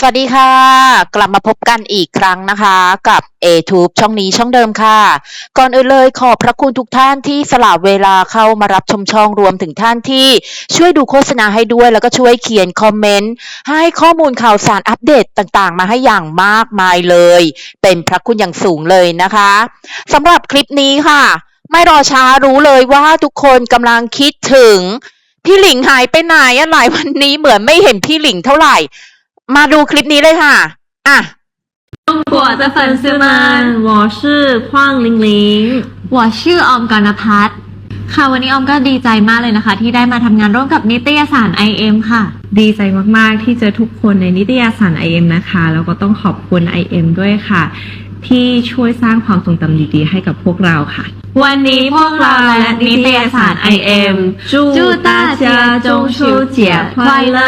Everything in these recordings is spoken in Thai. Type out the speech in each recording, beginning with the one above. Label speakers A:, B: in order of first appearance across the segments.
A: สวัสดีค่ะ กลับมาพบกันอีกครั้งนะคะ กับ A-Tube ช่องนี้ช่องเดิมค่ะ ก่อนอื่นเลยขอบพระคุณทุกท่านที่สละเวลาเข้ามารับชมช่องรวมถึงท่านที่ช่วยดูโฆษณาให้ด้วยแล้วก็ช่วยเขียนคอมเมนต์ ให้ข้อมูลข่าวสารอัปเดตต่างๆ มาให้อย่างมากมายเลย เป็นพระคุณอย่างสูงเลยนะคะสำหรับคลิปนี้ค่ะ ไม่รอช้ารู้เลยว่าทุกคนกำลังคิดถึง พี่หลิงหายไปไหนอะหลายวันนี้เหมือนไม่เห็นพี่หลิงเท่าไหร่ มาดูคลิปนี้เลยค่ะ อ่ะ
B: 中国的粉丝们，我是匡玲玲。
C: 我ชื่อออมกรณพัฒน์ค่ะ วันนี้ออมก็ดีใจมากเลยนะคะ ที่ได้มาทำงานร่วมกับนิตยสาร IM ค่ะ
B: ดีใจมากๆที่เจอทุกคนในนิตยสาร IM นะคะ แล้วก็ต้องขอบคุณ IM ด้วยค่ะ ที่ช่วยสร้างความทรงจำดีๆให้กับพวกเราค่ะ วันนี้พวกเราและนิตยสาร IM 祝大家中秋节快乐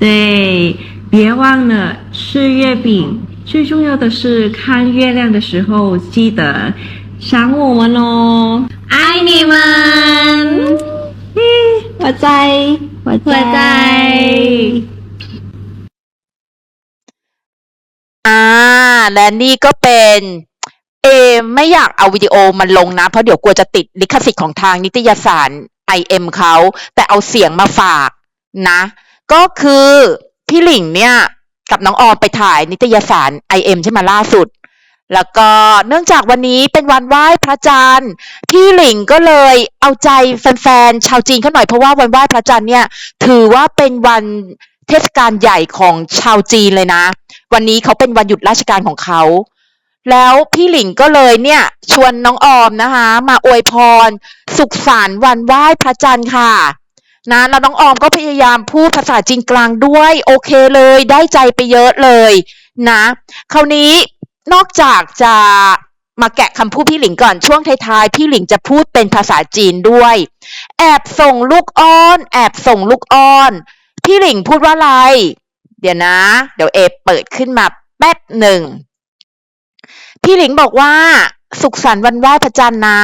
B: 对别忘了吃月饼最重要的是看月亮的时候记得想我们哦爱你们หัวใจหัว
C: หัวใจ
A: อ่า และนี่ก็เป็น เอไม่อยากเอาวิดีโอมันลงนะ เพราะเดี๋ยวกลัวจะติดลิขสิทธิ์ของทางนิตยสาร IM เขา แต่เอาเสียงมาฝากนะ ก็คือพี่หลิงเนี่ยกับน้องออมไปถ่ายนิตยสาร IM ใช่ไหมล่าสุด แล้วก็เนื่องจากวันนี้เป็นวันไหว้พระจันทร์พี่หลิงก็เลยเอาใจแฟนๆชาวจีนเขาหน่อยเพราะว่าวันไหว้พระจันทร์เนี่ยถือว่าเป็นวันเทศกาลใหญ่ของชาวจีนเลยนะ วันนี้เขาเป็นวันหยุดราชการของเขา แล้วพี่หลิงก็เลยเนี่ยชวนน้องออมนะคะ มาอวยพร สุขสันต์วันไหว้พระจันทร์ค่ะ นะแล้วน้องออมก็พยายามพูดภาษาจีนกลางด้วย โอเคเลยได้ใจไปเยอะเลยนะคราวนี้นอกจากจะมาแกะคำพูดพี่หลิงก่อนช่วงท้ายๆพี่หลิงจะพูดเป็นภาษาจีนด้วย แอบส่งลูกอ้อน แอบส่งลูกอ้อน พี่หลิงพูดว่าอะไร เดี๋ยวนะ เดี๋ยวเอเปิดขึ้นมาแป๊บหนึ่ง พี่หลิงบอกว่า สุขสันต์วันไหว้พระจันทร์นะ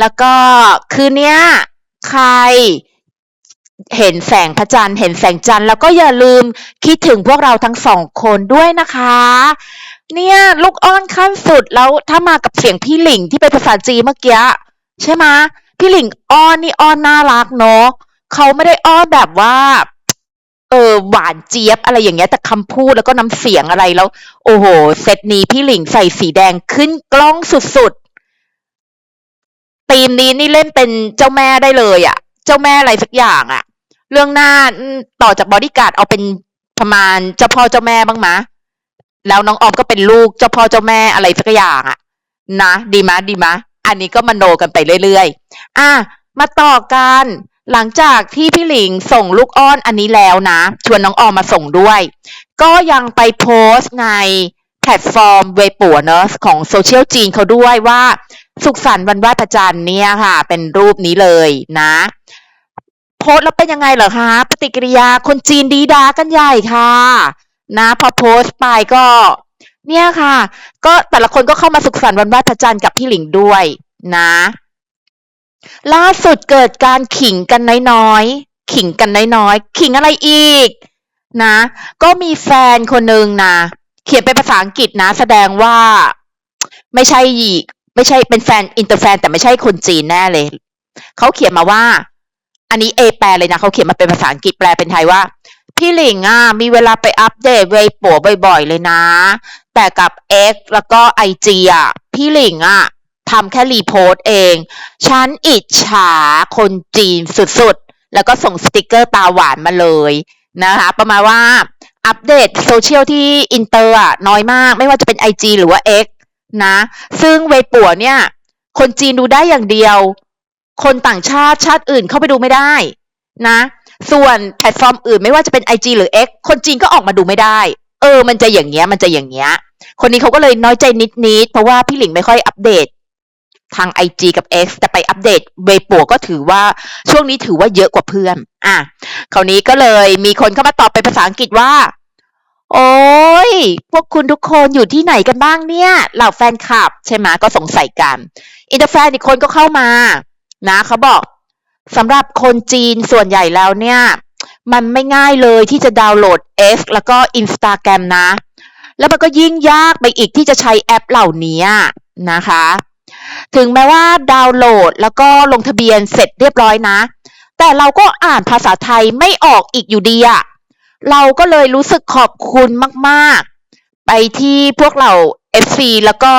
A: แล้วก็คืนเนี้ยใคร เห็นแสงพระจันทร์ เห็นแสงจันทร์แล้วก็อย่าลืมคิดถึงพวกเราทั้งสองคนด้วยนะคะ เนี่ยลูกอ้อนขั้นสุดแล้วถ้ามากับเสียงพี่หลิงที่เป็นภาษาจีนเมื่อกี้ใช่ไหมพี่หลิงอ้อนนี่อ้อนน่ารักเนาะเขาไม่ได้อ้อนแบบว่า เออหวานเจี๊ยบอะไรอย่างเงี้ยแต่คำพูดแล้วก็น้ำเสียงอะไรแล้ว โอ้โหเซตนี้พี่หลิงใส่สีแดงขึ้นกล้องสุดๆทีมนี้นี่เล่นเป็นเจ้าแม่ได้เลยอะ่ะ เจ้าแม่อะไรสักอย่างอะ่ะ เรื่องหน้าต่อจากบอดี้การ์ดเอาเป็นประมาณเจ้าพ่อเจ้าแม่บ้างมะ แล้วน้องออมก็เป็นลูกเจ้าพ่อเจ้าแม่อะไรสักอย่างอะนะดีมะดีมะ อันนี้ก็มโนกันไปเรื่อยๆ อะมาต่อกันหลังจากที่พี่หลิงส่งลูกอ้อนอันนี้แล้วนะ ชวนน้องออมมาส่งด้วย ก็ยังไปโพสต์ในแพลตฟอร์มเวปัวเนอะของโซเชียลจีนเขาด้วยว่า สุขสันต์วันไหว้พระจันทร์เนี่ยค่ะ เป็นรูปนี้เลยนะ พสต์แล้วเป็นยังไงเหรอคะ ปฏิกิริยาคนจีนดีดากันใหญ่ค่ะ นะพอโพสต์ไปก็ เนี่ยค่ะ ก็แต่ละคนก็เข้ามาสุขสันต์วันไหว้พระจันทร์กับพี่หลิงด้วยนะ ล่าสุดเกิดการขิงกันน้อยๆขิงกันน้อยๆขิงอะไรอีก นะ ก็มีแฟนคนหนึ่งนะเขียนเป็นภาษาอังกฤษนะ แสดงว่าไม่ใช่ไม่ใช่เป็นแฟนอินเตอร์แฟน แต่ไม่ใช่คนจีนแน่เลย เขาเขียนมาว่า อันนี้เอแปลเลยนะเขาเขียนมาเป็นภาษาอังกฤษแปลเป็นไทยว่า พี่หลิงอะมีเวลาไปอัปเดตเวปัวบ่อยๆ เลยนะ แต่กับ X แล้วก็ไอจีอะพี่หลิงอะทำแค่รีโพสต์เอง ฉันอิจฉาคนจีนสุดๆ แล้วก็ส่งสติกเกอร์ตาหวานมาเลยนะคะ ประมาณว่าอัปเดตโซเชียลที่อินเตอร์อะน้อยมาก ไม่ว่าจะเป็น IG หรือว่า X นะ ซึ่งเวปัวเนี่ย คนจีนดูได้อย่างเดียว คนต่างชาติชาติอื่นเข้าไปดูไม่ได้นะส่วนแพลตฟอร์มอื่นไม่ว่าจะเป็น IG หรือ X คนจีนก็ออกมาดูไม่ได้ เออ มันจะอย่างเงี้ย มันจะอย่างเงี้ย คนนี้เขาก็เลยน้อยใจนิดๆเพราะว่าพี่หลิงไม่ค่อยอัปเดต ทาง IG กับ X แต่ไปอัปเดตเวปัวก็ถือว่าช่วงนี้ถือว่าเยอะกว่าเพื่อน อะคราวนี้ก็เลยมีคนเข้ามาตอบเป็นภาษาอังกฤษว่า โอ้ย พวกคุณทุกคนอยู่ที่ไหนกันบ้างเนี่ย เหล่าแฟนคลับ ใช่ไหมก็สงสัยกัน อินเตอร์แฟนอีกคนก็เข้ามา นะเขาบอกสำหรับคนจีนส่วนใหญ่แล้วเนี่ย มันไม่ง่ายเลยที่จะดาวน์โหลด X แล้วก็ Instagram นะ แล้วมันก็ยิ่งยากไปอีกที่จะใช้แอปเหล่านี้นะคะ ถึงแม้ว่าดาวน์โหลดแล้วก็ลงทะเบียนเสร็จเรียบร้อยนะ แต่เราก็อ่านภาษาไทยไม่ออกอีกอยู่ดีอะเราก็เลยรู้สึกขอบคุณมากๆ ไปที่พวกเรา FC แล้วก็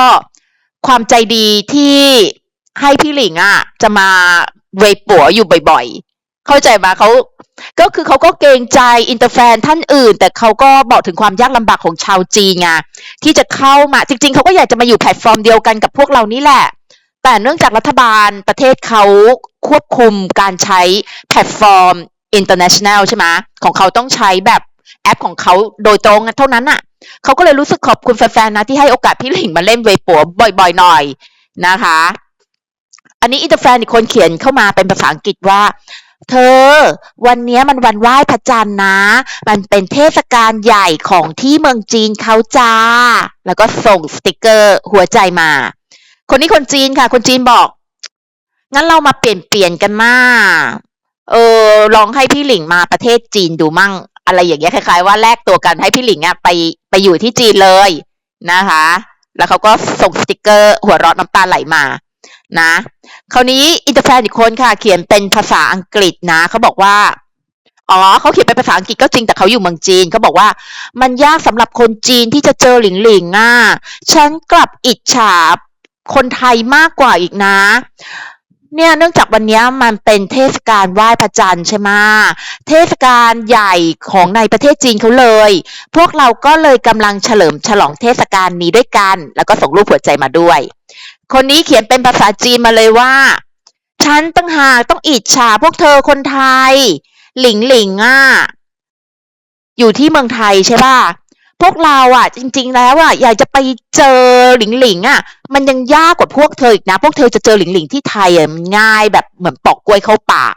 A: ความใจดีที่ ให้พี่หลิงอะ จะมาเวยปัวอยู่บ่อยๆ เข้าใจไหมเขาก็คือเขาก็เกรงใจอินเตอร์แฟนท่านอื่น แต่เขาก็บอกถึงความยากลำบากของชาวจีนไงที่จะเข้ามาจริง ๆเขาก็อยากจะมาอยู่แพลตฟอร์มเดียวกันกับพวกเรานี่แหละ แต่เนื่องจากรัฐบาลประเทศเขาควบคุมการใช้แพลตฟอร์ม international ใช่ไหมของเขาต้องใช้แบบแอปของเขาโดยตรงเท่านั้นน่ะเขาก็เลยรู้สึกขอบคุณแฟนๆนะที่ให้โอกาสพี่หลิงมาเล่นเวปัวบ่อย ๆ หน่อยนะคะ อันนี้อินเตอร์แฟนอีกคนเขียนเข้ามาเป็นภาษาอังกฤษว่า เธอ วันนี้มันวันไหว้พระจันทร์นะ มันเป็นเทศกาลใหญ่ของที่เมืองจีนเขาจ้า แล้วก็ส่งสติกเกอร์หัวใจมา คนนี้คนจีนค่ะ คนจีนบอก งั้นเรามาเปลี่ยนเปลี่ยนกันมาเออลองให้พี่หลิงมาประเทศจีนดูมั่งอะไรอย่างเงี้ยคล้ายๆว่าแลกตัวกันให้พี่หลิงอะไปไปอยู่ที่จีนเลยนะคะ แล้วเขาก็ส่งสติกเกอร์ หัวเราะน้ำตาไหลมา นะคราวนี้อินเตอร์แฟนอีกคนค่ะ เขียนเป็นภาษาอังกฤษนะเขาบอกว่าอ๋อเขาเขียนเป็นภาษาอังกฤษก็จริงแต่เขาอยู่เมืองจีนเขาบอกว่า มันยากสำหรับคนจีนที่จะเจอหลิงหลิงอะฉันกลับอิจฉาคนไทยมากกว่าอีกนะเนี่ยเนื่องจากวันนี้มันเป็นเทศกาลไหว้พระจันทร์ใช่ไหมเทศกาลใหญ่ของในประเทศจีนเขาเลย พวกเราก็เลยกำลังเฉลิมฉลองเทศกาลนี้ด้วยกัน แล้วก็ส่งรูปหัวใจมาด้วย คนนี้เขียนเป็นภาษาจีนมาเลยว่า ฉันตั้งหากต้องอิจฉาพวกเธอคนไทย หลิงหลิงอะอยู่ที่เมืองไทยใช่ป่ะพวกเราอะ จริง ๆ แล้วอะอยากจะไปเจอหลิงหลิงอะ มันยังยากกว่าพวกเธออีกนะ พวกเธอจะเจอหลิงหลิงที่ไทยอะมันง่ายแบบเหมือนปอกกล้วยเข้าปาก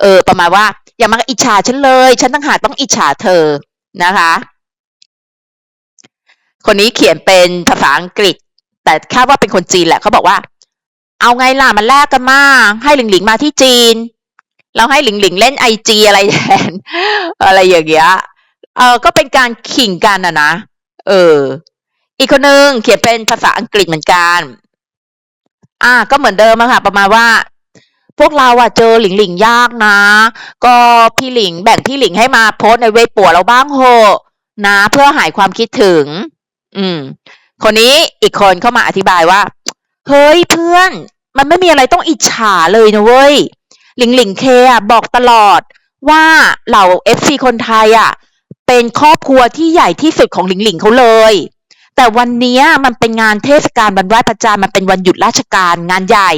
A: เออ ประมาณว่า อย่ามาอิจฉาฉันเลย ฉันตั้งหากต้องอิจฉาเธอนะคะ คนนี้เขียนเป็นภาษาอังกฤษ แต่คาดว่าเป็นคนจีนแหละเขาบอกว่า เอาไงล่ะมันแลกกันมาให้หลิงหลิงมาที่จีนแล้วให้หลิงหลิงเล่นไอจีอะไรแทนอะไรอย่างเงี้ยเออก็เป็นการขิงกันอะนะเออ อีกคนนึงเขียนเป็นภาษาอังกฤษเหมือนกัน อ่า ก็เหมือนเดิมอะค่ะ ประมาณว่า พวกเราอะเจอหลิงหลิงยากนะ ก็พี่หลิงแบ่งพี่หลิงให้มาโพสในเว็บปัวเราบ้างโหนะเพื่อหายความคิดถึง อืม คนนี้อีกคนเข้ามาอธิบายว่า เฮ้ยเพื่อน มันไม่มีอะไรต้องอิจฉาเลยนะเว้ย หลิงหลิงเคอะบอกตลอดว่าเหล่าเอฟซีคนไทยอะเป็นครอบครัวที่ใหญ่ที่สุดของหลิงหลิงเขาเลย แต่วันนี้มันเป็นงานเทศกาลวันไหว้พระจันทร์มันเป็นวันหยุดราชการงานใหญ่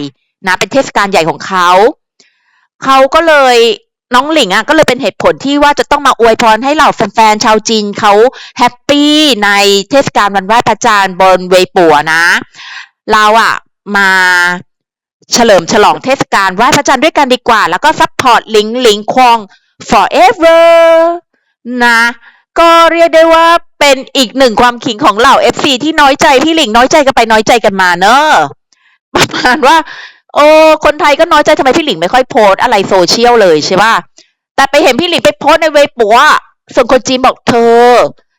A: นะเป็นเทศกาลใหญ่ของเขา เขาก็เลย น้องหลิงอะก็เลยเป็นเหตุผลที่ว่าจะต้องมาอวยพรให้เหล่าแฟนๆชาวจีนเขาแฮปปี้ในเทศกาลวันไหว้พระจันทร์บนเวปัวนะ เราอะมาเฉลิมฉลองเทศกาลไหว้พระจันทร์ด้วยกันดีกว่า แล้วก็ซัพพอร์ตหลิงหลิงควง forever นะก็เรียกได้ว่าเป็นอีกหนึ่งความขิงของเหล่า FC ที่น้อยใจพี่หลิงน้อยใจกันไปน้อยใจกันมาเนอะประมาณว่า โอ้คนไทยก็น้อยใจทำไมพี่หลิงไม่ค่อยโพสอะไรโซเชียลเลยใช่ป่ะแต่ไปเห็นพี่หลิงไปโพสในเว็บปัวส่วนคนจีนบอกเธอ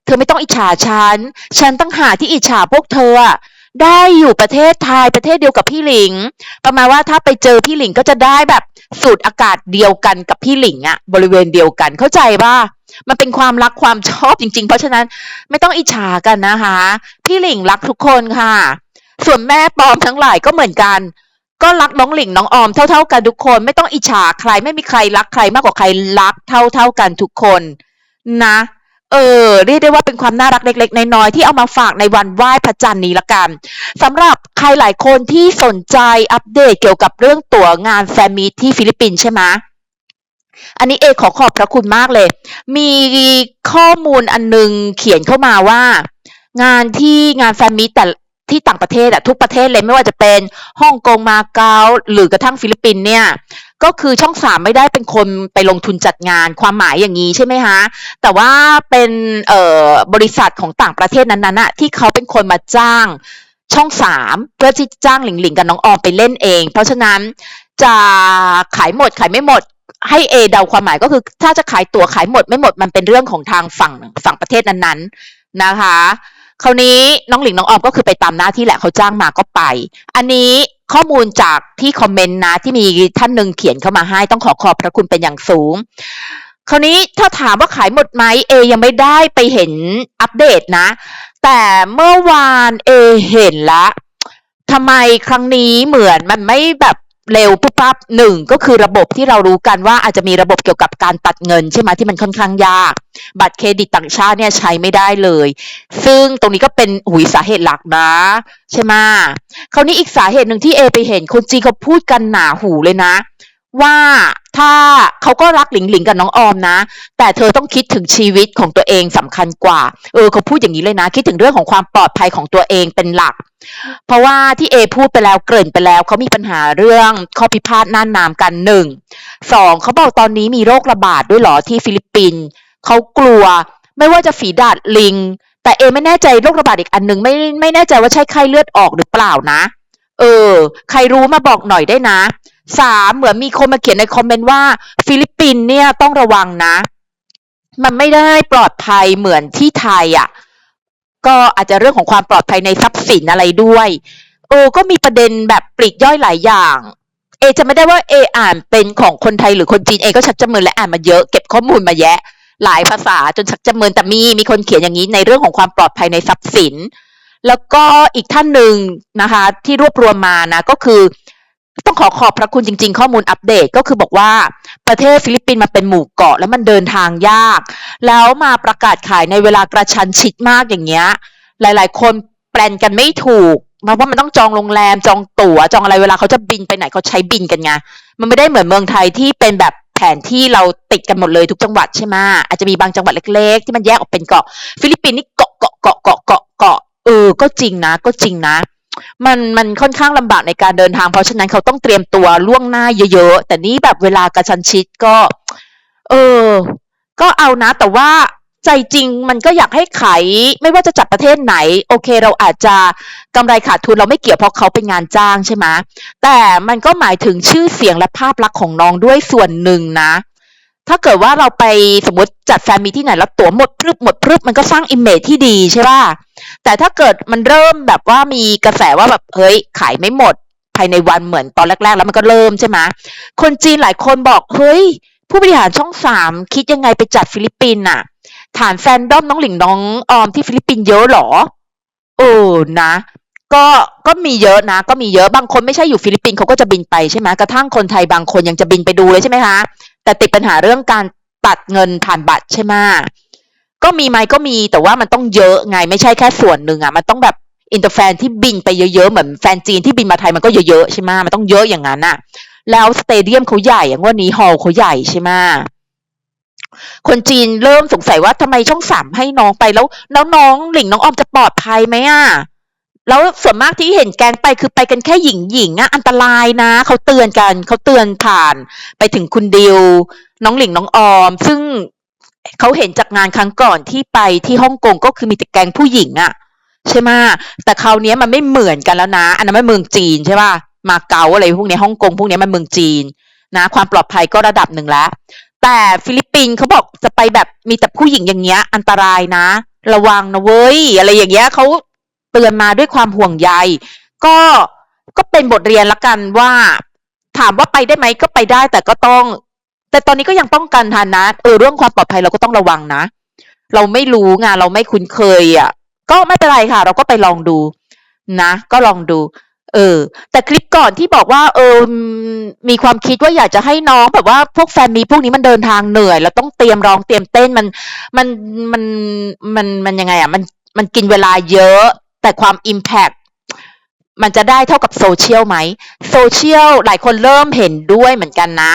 A: เธอไม่ต้องอิจฉาฉัน ฉันตั้งหาที่อิจฉาพวกเธอได้อยู่ประเทศไทยประเทศเดียวกับพี่หลิง ประมาณว่าถ้าไปเจอพี่หลิงก็จะได้แบบสูดอากาศเดียวกันกับพี่หลิงอะบริเวณเดียวกันเข้าใจป่ะมันเป็นความรักความชอบจริง ๆ เพราะฉะนั้นไม่ต้องอิจฉากันนะคะ พี่หลิงรักทุกคนค่ะ ส่วนแม่ปอมทั้งหลายก็เหมือนกัน ก็รักน้องหลิงน้องออมเท่า ๆ กันทุกคน ไม่ต้องอิจฉาใคร ไม่มีใครรักใครมากกว่าใครรักเท่า ๆกันทุกคนนะ เออเรียกได้ว่าเป็นความน่ารักเล็กๆน้อยๆที่เอามาฝากในวันไหว้พระจันทร์นี้ละกันสำหรับใครหลายคนที่สนใจอัปเดตเกี่ยวกับเรื่องตั๋วงานแฟมีตที่ฟิลิปปินส์ใช่ไหมอันนี้เอขอขอบพระคุณมากเลย มีข้อมูลอันนึงเขียนเข้ามาว่า งานที่งานแฟนมีตแต่ ที่ต่างประเทศอะทุกประเทศเลยไม่ว่าจะเป็นฮ่องกงมาเก๊าหรือกระทั่งฟิลิปปินส์เนี่ยก็คือช่องสามไม่ได้เป็นคนไปลงทุนจัดงานความหมายอย่างนี้ใช่ไหมคะแต่ว่าเป็นเอ่อบริษัทของต่างประเทศนั้นๆน่ะที่เขาเป็นคนมาจ้างช่องสามเพื่อที่จะจ้างหลิงหลิงกับน้องออมไปเล่นเอง เพราะฉะนั้นจะขายหมดขายไม่หมดให้เอเดาความหมายก็คือ ถ้าจะขายตั๋วขายหมดไม่หมดมันเป็นเรื่องของทางฝั่งฝั่งประเทศนั้นๆนะคะ คราวนี้น้องหลิงน้องออมก็คือไปตามหน้าที่แหละเขาจ้างมาก็ไป อันนี้ข้อมูลจากที่คอมเมนต์นะที่มีท่านหนึ่งเขียนเข้ามาให้ต้องขอขอบพระคุณเป็นอย่างสูง คราวนี้ถ้าถามว่าขายหมดไหมเอยังไม่ได้ไปเห็นอัปเดตนะ แต่เมื่อวานเอเห็นละทำไมครั้งนี้เหมือนมันไม่แบบ เร็วปุ๊บปั๊บหนึ่งก็คือระบบที่เรารู้กันว่าอาจจะมีระบบเกี่ยวกับการตัดเงิน ใช่ไหมที่มันค่อนข้างยาก บัตรเครดิตต่างชาติเนี่ยใช้ไม่ได้เลย ซึ่งตรงนี้ก็เป็นหุยสาเหตุหลักนะ ใช่ไหมคราวนี้อีกสาเหตุหนึ่งที่เอไปเห็นคนจีนเขาพูดกันหนาหูเลยนะ ว่า ถ้าเขาก็รักหลิงหลิงกับน้องออมนะ แต่เธอต้องคิดถึงชีวิตของตัวเองสำคัญกว่า เออเขาพูดอย่างนี้เลยนะ คิดถึงเรื่องของความปลอดภัยของตัวเองเป็นหลัก เพราะว่าที่เอพูดไปแล้วเกริ่นไปแล้วเขามีปัญหาเรื่องข้อพิพาทน่านน้ำกันหนึ่งสองเขาบอกตอนนี้มีโรคระบาดด้วยหรอที่ฟิลิปปินส์เขากลัวไม่ว่าจะฝีดาดลิง แต่เอไม่แน่ใจโรคระบาดอีกอันหนึ่งไม่ไม่แน่ใจว่าใช่ไข้เลือดออกหรือเปล่านะ เออ ใครรู้มาบอกหน่อยได้นะ สามเหมือนมีคนมาเขียนในคอมเมนต์ว่า ฟิลิปปินส์เนี่ยต้องระวังนะ มันไม่ได้ปลอดภัยเหมือนที่ไทยอะ ก็อาจจะเรื่องของความปลอดภัยในทรัพย์สินอะไรด้วยเออก็มีประเด็นแบบปลีกย่อยหลายอย่าง เอจะไม่ได้ว่าเออ่านเป็นของคนไทยหรือคนจีนเอก็ชักจะเมินและอ่านมาเยอะเก็บข้อมูลมาแยะ หลายภาษาจนชักจะเมินแต่มีมีคนเขียนอย่างนี้ในเรื่องของความปลอดภัยในทรัพย์สิน แล้วก็อีกท่านหนึ่งนะคะ ที่รวบรวมมานะก็คือ ต้องขอขอบพระคุณจริง ๆ ข้อมูลอัปเดตก็คือบอกว่าประเทศฟิลิปปินส์มันเป็นหมู่เกาะแล้วมันเดินทางยาก แล้วมาประกาศขายในเวลากระชันชิดมากอย่างเงี้ย หลาย ๆ คนแปลนกันไม่ถูกเพราะว่ามันต้องจองโรงแรมจองตั๋วจองอะไรเวลาเขาจะบินไปไหนเขาใช้บินกันไงมันไม่ได้เหมือนเมืองไทยที่เป็นแบบแผนที่เราติดกันหมดเลยทุกจังหวัดใช่ไหมอาจจะมีบางจังหวัดเล็ก ๆ ที่มันแยกออกเป็นเกาะ ฟิลิปปินส์นี่เกาะเกาะเกาะเกาะเกาะเกาะเออก็จริงนะ ก็จริงนะ มันมันค่อนข้างลำบากในการเดินทาง เพราะฉะนั้นเขาต้องเตรียมตัวล่วงหน้าเยอะๆ แต่นี่แบบเวลากระชันชิดก็ เออ ก็เอานะ แต่ว่าใจจริงมันก็อยากให้ขายไม่ว่าจะจัดประเทศไหน โอเค เราอาจจะกำไรขาดทุนเราไม่เกี่ยวเพราะเขาเป็นงานจ้างใช่ไหมแต่มันก็หมายถึงชื่อเสียงและภาพลักษณ์ของน้องด้วยส่วนหนึ่งนะ ถ้าเกิดว่าเราไปสมมติจัดแฟนมีที่ไหนแล้วตั๋วหมดพรึบหมดพรึบมันก็สร้างอิมเมจที่ดีใช่ป่ะแต่ถ้าเกิดมันเริ่มแบบว่ามีกระแสว่าแบบเฮ้ยขายไม่หมด ภายในวันเหมือนตอนแรก ๆ แล้วมันก็เริ่มใช่ไหมคนจีนหลายคนบอกเฮ้ย ผู้บริหารช่องสามคิดยังไงไปจัดฟิลิปปินส์น่ะฐานแฟนด้อมน้องหลิงน้องออมที่ฟิลิปปินส์เยอะเหรอเออนะก็ก็มีเยอะนะ ก็มีเยอะบางคนไม่ใช่อยู่ฟิลิปปินส์เขาก็จะบินไปใช่ไหมกระทั่งคนไทยบางคนยังจะบินไปดูเลยใช่ไหมคะ แต่ติดปัญหาเรื่องการตัดเงินผ่านบัตรใช่ไหมก็มีไหมก็มีแต่ว่ามันต้องเยอะไงไม่ใช่แค่ส่วนหนึ่งอะมันต้องแบบอินเตอร์แฟนที่บินไปเยอะๆ เหมือนแฟนจีนที่บินมาไทยมันก็เยอะๆใช่ไหมมันต้องเยอะอย่างนั้นอะแล้วสเตเดียมเขาใหญ่อย่างว่านี้ฮอลล์เขาใหญ่ใช่ไหมคนจีนเริ่มสงสัยว่าทำไมช่องสามให้น้องไปแล้ว แล้วน้องหลิงน้องออมจะปลอดภัยไหมอะ แล้วส่วนมากที่เห็นแกงไปคือไปกันแค่หญิงหญิงๆอะอันตรายนะเขาเตือนกันเขาเตือนผ่าน ไปถึงคุณดิว น้องหลิงน้องออม ซึ่งเขาเห็นจากงานครั้งก่อนที่ไปที่ฮ่องกงก็คือมีแต่แกงผู้หญิงอะใช่ไหมแต่คราวนี้มันไม่เหมือนกันแล้วนะ อันนั้นไมันเมืองจีนใช่ป่ะมาเก๊าอะไรพวกนี้ฮ่องกงพวกนี้มันเมืองจีนนะความปลอดภัยก็ระดับหนึ่งแล้ว แต่ฟิลิปปินส์เขาบอกจะไปแบบมีแต่ผู้หญิงอย่างเงี้ย อันตรายนะ ระวังนะเว้ยอะไรอย่างเงี้ยเขา เตือนมาด้วยความห่วงใย ก็ก็เป็นบทเรียนละกันว่า ถามว่าไปได้ไหมก็ไปได้ แต่ก็ต้อง แต่ตอนนี้ก็ยังป้องกันทันนะเออเรื่องความปลอดภัยเราก็ต้องระวังนะ เราไม่รู้ไงเราไม่คุ้นเคยอะ ก็ไม่เป็นไรค่ะ เราก็ไปลองดู นะ ก็ลองดู เออ แต่คลิปก่อนที่บอกว่า เออ มีความคิดว่าอยากจะให้น้องแบบว่าพวกแฟนมีพวกนี้มันเดินทางเหนื่อยแล้วต้องเตรียมร้องเตรียมเต้นมันมันมันมันมันยังไงอะมันมันกินเวลาเยอะ แต่ความอิมแพกมันจะได้เท่ากับโซเชียลไหมโซเชียลหลายคนเริ่มเห็นด้วยเหมือนกันนะ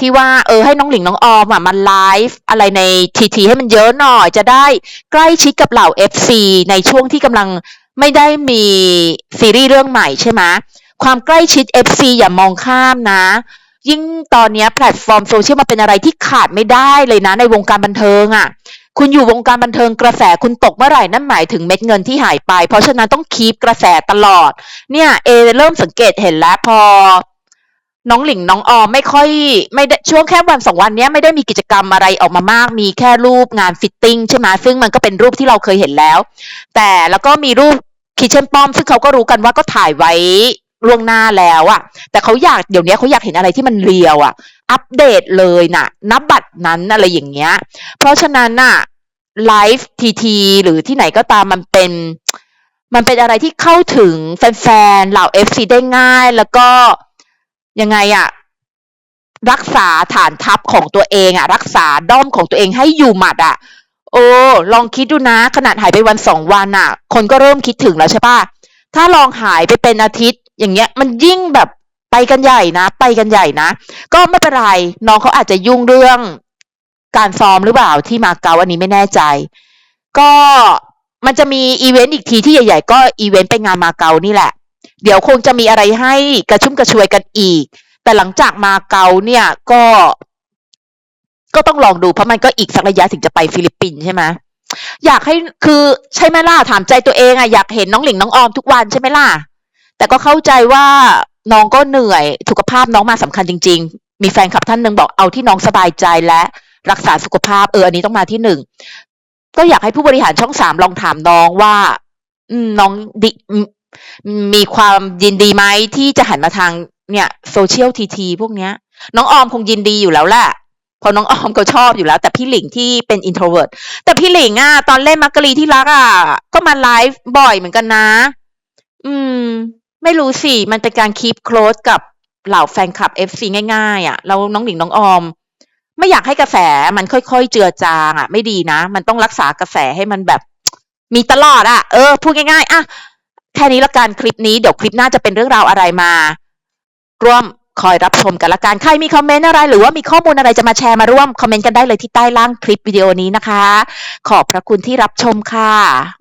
A: ที่ว่าเออให้น้องหลิงน้องออมอะมันไลฟ์อะไรในทีทีให้มันเยอะหน่อย จะได้ใกล้ชิดกับเหล่า FC ในช่วงที่กำลังไม่ได้มีซีรีส์เรื่องใหม่ใช่ไหมความใกล้ชิด FC อย่ามองข้ามนะ ยิ่งตอนนี้แพลตฟอร์มโซเชียลมาเป็นอะไรที่ขาดไม่ได้เลยนะในวงการบันเทิงอะ คุณอยู่วงการบันเทิงกระแสคุณตกเมื่อไหร่นั่นหมายถึงเม็ดเงินที่หายไป เพราะฉะนั้นต้องคีปกระแสตลอด เนี่ยเอเริ่มสังเกตเห็นแล้วพอ น้องหลิงน้องออมไม่ค่อย ไม่ได้ช่วงแค่วันสองวันนี้ไม่ได้มีกิจกรรมอะไรออกมามาก มีแค่รูปงานฟิตติ้งใช่ไหมซึ่งมันก็เป็นรูปที่เราเคยเห็นแล้ว แต่แล้วก็มีรูปคิเชนป้อม ซึ่งเขาก็รู้กันว่าก็ถ่ายไว้ล่วงหน้าแล้วอะแต่เขาอยากเดี๋ยวนี้เขาอยากเห็นอะไรที่มันเรียวอะอัปเดตเลยน่ะนับบัตรนั้นอะไรอย่างเงี้ย เพราะฉะนั้นน่ะ ไลฟ์ทีทีหรือที่ไหนก็ตามมันเป็น มันเป็นอะไรที่เข้าถึงแฟนๆเหล่า FC ได้ง่าย แล้วก็ยังไงอะรักษาฐานทัพของตัวเองอะรักษาด้อมของตัวเองให้อยู่หมัดอะโอ้ลองคิดดูนะ ขนาดหายไปวันสองวันอะคนก็เริ่มคิดถึงแล้วใช่ปะถ้าลองหายไปเป็นอาทิตย์ อย่างเงี้ย มันยิ่งแบบไปกันใหญ่นะ ไปกันใหญ่นะ ก็ไม่เป็นไร น้องเขาอาจจะยุ่งเรื่อง การซ้อมหรือเปล่าที่มาเก๊าอันนี้ไม่แน่ใจ ก็มันจะมีอีเวนต์อีกทีที่ใหญ่ ๆ ก็อีเวนต์ไปงานมาเก๊านี่แหละ เดี๋ยวคงจะมีอะไรให้กระชุ่มกระชวยกันอีก แต่หลังจากมาเก๊าเนี่ยก็ ก็ต้องลองดูเพราะมันก็อีกสักระยะถึงจะไปฟิลิปปินส์ใช่ไหมอยากให้คือใช่ไหมล่ะถามใจตัวเองอะอยากเห็นน้องหลิงน้องออมทุกวันใช่ไหมล่ะแต่ก็เข้าใจว่าน้องก็เหนื่อยสุขภาพน้องมาสำคัญจริง ๆ มีแฟนคลับท่านหนึ่งบอกเอาที่น้องสบายใจและ รักษาสุขภาพเอออันนี้ต้องมาที่หนึ่งก็อยากให้ผู้บริหารช่องสามลองถามน้องว่าน้องดิมีความยินดีไหมที่จะหันมาทางเนี่ยโซเชียลทีทีพวกเนี้ย น้องออมคงยินดีอยู่แล้วแหละเพราะน้องออมก็ชอบอยู่แล้ว แต่พี่หลิงที่เป็นอินโทรเวิร์แต่พี่หลิงอะตอนเล่นมักกะรีที่รักอะก็มาไลฟ์บ่อยเหมือนกันนะ อืม ไม่รู้สิ มันเป็นการคีปโคลสกับเหล่าแฟนคลับ FC ง่ายๆ อะ เราน้องหนิงน้องออม ไม่อยากให้กระแสมันค่อยๆเจือจางอะ ไม่ดีนะ มันต้องรักษากระแสให้มันแบบ มีตลอดอะ เออ พูดง่ายๆอะแค่นี้ละกันคลิปนี้เดี๋ยวคลิปหน้าจะเป็นเรื่องราวอะไรมา ร่วมคอยรับชมกันละกัน ใครมีคอมเมนต์อะไร หรือว่ามีข้อมูลอะไรจะมาแชร์มาร่วมคอมเมนต์กันได้เลยที่ใต้ล่างคลิปวิดีโอนี้นะคะ ขอบพระคุณที่รับชมค่ะ